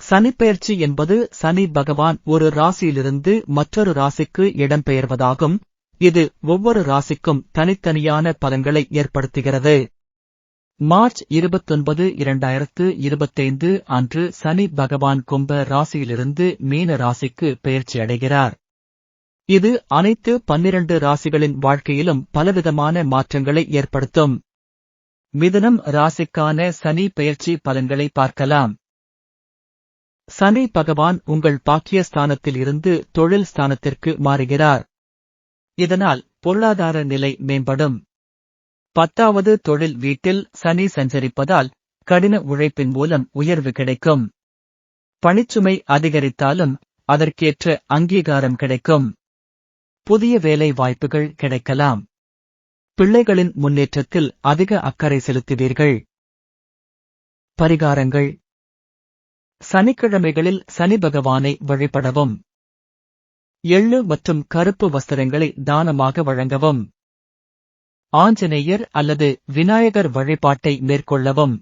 சனிப்பெயர்ச்சி என்பது சனி பகவான் ஒரு ராசியிலிருந்து மற்றொரு ராசிக்கு இடம்பெயர்வதாகும். இது ஒவ்வொரு ராசிக்கும் தனித்தனியான பலன்களை ஏற்படுத்துகிறது. மார்ச் இருபத்தொன்பது இரண்டாயிரத்து இருபத்தைந்து அன்று சனி பகவான் கும்ப ராசியிலிருந்து மீன ராசிக்கு பெயர்ச்சியடைகிறார் இது அனைத்து பன்னிரண்டு ராசிகளின் வாழ்க்கையிலும் பலவிதமான மாற்றங்களை ஏற்படுத்தும். மிதனம் ராசிக்கான சனி பெயர்ச்சி பலன்களை பார்க்கலாம். சனி பகவான் உங்கள் பாக்கியஸ்தானத்தில் இருந்து தொழில் ஸ்தானத்திற்கு மாறுகிறார். இதனால் பொருளாதார நிலை மேம்படும். பத்தாவது தொழில் வீட்டில் சனி சஞ்சரிப்பதால் கடின உழைப்பின் மூலம் உயர்வு கிடைக்கும். பணிச்சுமை அதிகரித்தாலும் அதற்கேற்ற அங்கீகாரம் கிடைக்கும். புதிய வேலை வாய்ப்புகள் கிடைக்கலாம். பிள்ளைகளின் முன்னேற்றத்தில் அதிக அக்கறை செலுத்துவீர்கள். பரிகாரங்கள். சனிக்கிழமைகளில் சனி பகவானை வழிபடவும். எள்ளு மற்றும் கருப்பு வஸ்திரங்களை தானமாக வழங்கவும். ஆஞ்சநேயர் அல்லது விநாயகர் வழிபாட்டை மேற்கொள்ளவும்.